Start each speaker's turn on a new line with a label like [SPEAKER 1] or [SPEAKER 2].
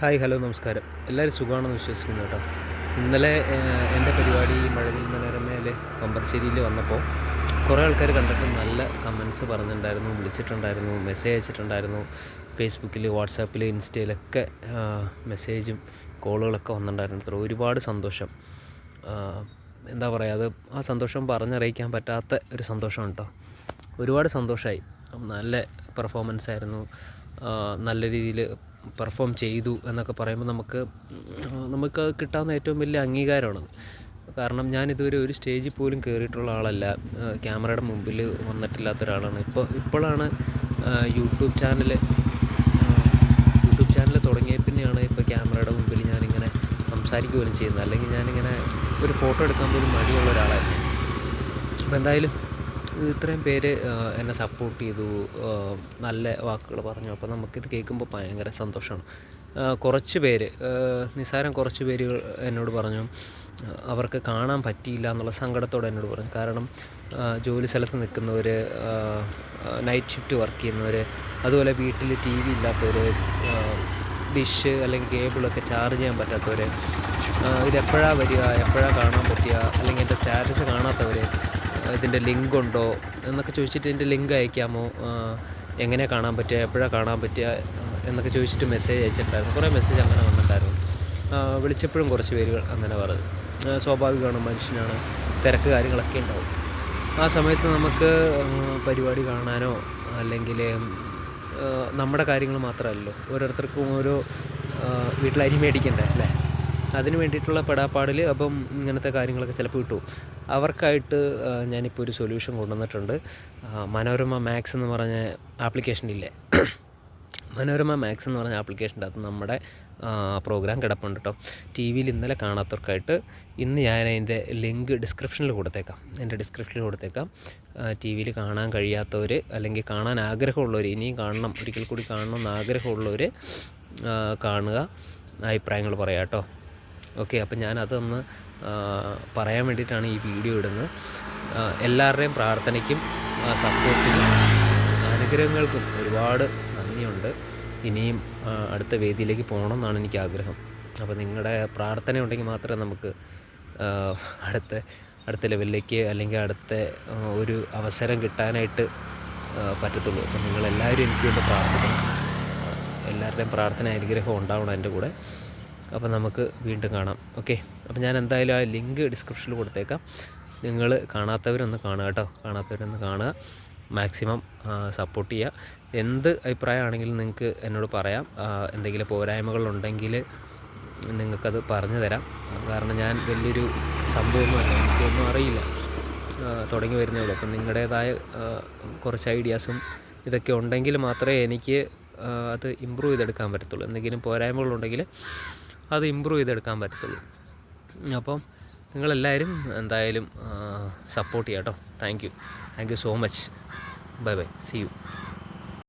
[SPEAKER 1] Hi hello നമസ്കാരം. എല്ലാവരും സുഖമാണെന്ന് വിശ്വസിക്കുന്നു കേട്ടോ. ഇന്നലെ എന്റെ പരിപാടി മഴവിൽ മനോരമയിലെ പമ്പർശ്ശേരിയിൽ വന്നപ്പോൾ കുറേ ആൾക്കാർ കണ്ടിട്ട് നല്ല കമൻസ് പറഞ്ഞിട്ടുണ്ടായിരുന്നു വിളിച്ചിട്ടുണ്ടായിരുന്നു മെസ്സേജ് അയച്ചിട്ടുണ്ടായിരുന്നു. ഫേസ്ബുക്കിൽ വാട്സാപ്പിൽ ഇൻസ്റ്റയിലൊക്കെ മെസ്സേജും കോളുകളൊക്കെ വന്നിട്ടുണ്ടായിരുന്നു. ഒരുപാട് സന്തോഷം. എന്താ പറയുക അത് ആ സന്തോഷം പറഞ്ഞറിയിക്കാൻ പറ്റാത്ത ഒരു സന്തോഷമാണ് കേട്ടോ. ഒരുപാട് സന്തോഷമായി നല്ല പെർഫോമൻസ് ആയിരുന്നു. നല്ല രീതിയിൽ പെർഫോം ചെയ്തു എന്നൊക്കെ പറയുമ്പോൾ നമുക്ക് നമുക്ക് നമുക്ക് കിട്ടാവുന്ന ഏറ്റവും വലിയ അംഗീകാരമാണത്. കാരണം ഞാൻ ഇതുവരെ ഒരു സ്റ്റേജിൽ പോലും കയറിയിട്ടുള്ള ആളല്ല. ക്യാമറയുടെ മുമ്പിൽ വന്നിട്ടില്ലാത്ത ഒരാളാണ് ഇപ്പോൾ ഇപ്പോഴാണ് യൂട്യൂബ് ചാനൽ യൂട്യൂബ് ചാനൽ തുടങ്ങിയ പിന്നെയാണ് ഇപ്പോൾ ക്യാമറയുടെ മുമ്പിൽ ഞാനിങ്ങനെ സംസാരിക്കുക പോലും ചെയ്യുന്നത്. അല്ലെങ്കിൽ ഞാനിങ്ങനെ ഒരു ഫോട്ടോ എടുക്കാൻ പോലും മടിയുള്ള ഒരാളായിരുന്നു. അപ്പോൾ എന്തായാലും ഇത്രയും പേര് എന്നെ സപ്പോർട്ട് ചെയ്തു നല്ല വാക്കുകൾ പറഞ്ഞു. അപ്പോൾ നമുക്കിത് കേൾക്കുമ്പോൾ ഭയങ്കര സന്തോഷമാണ്. കുറച്ച് പേര് നിസ്സാരം കുറച്ച് പേര് എന്നോട് പറഞ്ഞു. അവർക്ക് കാണാൻ പറ്റിയില്ല എന്നുള്ള സങ്കടത്തോടെ എന്നോട് പറഞ്ഞു. കാരണം ജോലി സ്ഥലത്ത് നിൽക്കുന്നവർ നൈറ്റ് ഷിഫ്റ്റ് വർക്ക് ചെയ്യുന്നവർ അതുപോലെ വീട്ടിൽ ടി വി ഇല്ലാത്തവർ ഡിഷ് അല്ലെങ്കിൽ കേബിളൊക്കെ ചാർജ് ചെയ്യാൻ പറ്റാത്തവർ ഇതെപ്പോഴാണ് വരിക എപ്പോഴാണ് കാണാൻ പറ്റുക അല്ലെങ്കിൽ എന്റെ സ്റ്റാറ്റസ് കാണാത്തവർ ഇതിന്റെ ലിങ്ക് ഉണ്ടോ എന്നൊക്കെ ചോദിച്ചിട്ട് ഇതിന്റെ ലിങ്ക് അയക്കാമോ? എങ്ങനെ കാണാൻ പറ്റുക എപ്പോഴാണ് കാണാൻ പറ്റുക എന്നൊക്കെ ചോദിച്ചിട്ട് മെസ്സേജ് അയച്ചിട്ടുണ്ടായിരുന്നു. കുറേ മെസ്സേജ് അങ്ങനെ വന്നിട്ടുണ്ടായിരുന്നു. വിളിച്ചപ്പോഴും കുറച്ച് പേരുകൾ അങ്ങനെ പറഞ്ഞു. സ്വാഭാവികമാണ് മനുഷ്യനാണ് തിരക്ക് കാര്യങ്ങളൊക്കെ ഉണ്ടാവും. ആ സമയത്ത് നമുക്ക് പരിപാടി കാണാനോ അല്ലെങ്കിൽ നമ്മുടെ കാര്യങ്ങൾ മാത്രമല്ലല്ലോ. ഓരോരുത്തർക്കും ഓരോ വീട്ടിൽ അരി മേടിക്കണ്ടേ അല്ലേ? അതിന് വേണ്ടിയിട്ടുള്ള പെടാപ്പാടിൽ അപ്പം ഇങ്ങനത്തെ കാര്യങ്ങളൊക്കെ ചിലപ്പോൾ കിട്ടും. അവർക്കായിട്ട് ഞാനിപ്പോൾ ഒരു സൊല്യൂഷൻ കൊണ്ടുവന്നിട്ടുണ്ട്. മനോരമ മാക്സ് എന്ന് പറഞ്ഞ ആപ്ലിക്കേഷൻ ഇല്ലേ? മനോരമ മാക്സ് എന്ന് പറഞ്ഞ ആപ്ലിക്കേഷന്റെ അകത്ത് നമ്മുടെ പ്രോഗ്രാം കിടപ്പുണ്ട് കേട്ടോ ടി വിയിൽ ഇന്നലെ കാണാത്തവർക്കായിട്ട് ഇന്ന് ഞാൻ അതിന്റെ ലിങ്ക് ഡിസ്ക്രിപ്ഷനിൽ കൊടുത്തേക്കാം. എന്റെ ഡിസ്ക്രിപ്ഷനിൽ കൊടുത്തേക്കാം. ടി വിയിൽ കാണാൻ കഴിയാത്തവർ അല്ലെങ്കിൽ കാണാൻ ആഗ്രഹമുള്ളവർ ഇനിയും കാണണം ഒരിക്കൽ കൂടി കാണണം എന്ന് ആഗ്രഹമുള്ളവർ കാണുക അഭിപ്രായങ്ങൾ പറയാം കേട്ടോ ഓക്കെ അപ്പം ഞാനതൊന്ന് പറയാൻ വേണ്ടിയിട്ടാണ് ഈ വീഡിയോ ഇടുന്നത്. എല്ലാവരുടെയും പ്രാർത്ഥനയ്ക്കും സപ്പോർട്ടിനും അനുഗ്രഹങ്ങൾക്കും ഒരുപാട് നന്ദിയുണ്ട്. ഇനിയും അടുത്ത വേദിയിലേക്ക് പോകണം എന്നാണ് എനിക്ക് ആഗ്രഹം അപ്പോൾ നിങ്ങളുടെ പ്രാർത്ഥന ഉണ്ടെങ്കിൽ മാത്രമേ നമുക്ക് അടുത്ത അടുത്ത ലെവലിലേക്ക് അല്ലെങ്കിൽ അടുത്ത ഒരു അവസരം കിട്ടാനായിട്ട് പറ്റത്തുള്ളൂ. അപ്പം നിങ്ങളെല്ലാവരും എനിക്ക് വേണ്ടി പ്രാർത്ഥിക്കണം. എല്ലാവരുടെയും പ്രാർത്ഥന അനുഗ്രഹം ഉണ്ടാവണം എന്റെ കൂടെ. അപ്പോൾ നമുക്ക് വീണ്ടും കാണാം. ഓക്കെ? അപ്പോൾ ഞാൻ എന്തായാലും ആ ലിങ്ക് ഡിസ്ക്രിപ്ഷനിൽ കൊടുത്തേക്കാം. നിങ്ങൾ കാണാത്തവരൊന്ന് കാണുക കേട്ടോ. കാണാത്തവരൊന്ന് കാണുക. മാക്സിമം സപ്പോർട്ട് ചെയ്യുക. എന്ത് അഭിപ്രായമാണെങ്കിലും നിങ്ങൾക്ക് എന്നോട് പറയാം. എന്തെങ്കിലും പോരായ്മകളുണ്ടെങ്കിൽ നിങ്ങൾക്കത് പറഞ്ഞു തരാം. കാരണം ഞാൻ വലിയൊരു സംഭവമൊന്നുമല്ല എനിക്കൊന്നും അറിയില്ല. തുടങ്ങി വരുന്നേ ഉള്ളൂ. അപ്പം നിങ്ങളുടേതായ കുറച്ച് ഐഡിയാസും ഇതൊക്കെ ഉണ്ടെങ്കിൽ മാത്രമേ എനിക്ക് അത് ഇമ്പ്രൂവ് ചെയ്തെടുക്കാൻ പറ്റത്തുള്ളൂ. എന്തെങ്കിലും പോരായ്മകളുണ്ടെങ്കിൽ അത് ഇമ്പ്രൂവ് ചെയ്തെടുക്കാൻ പറ്റത്തുള്ളൂ. അപ്പം നിങ്ങളെല്ലാവരും എന്തായാലും സപ്പോർട്ട് ചെയ്യാം കേട്ടോ thank you thank you so much bye bye see you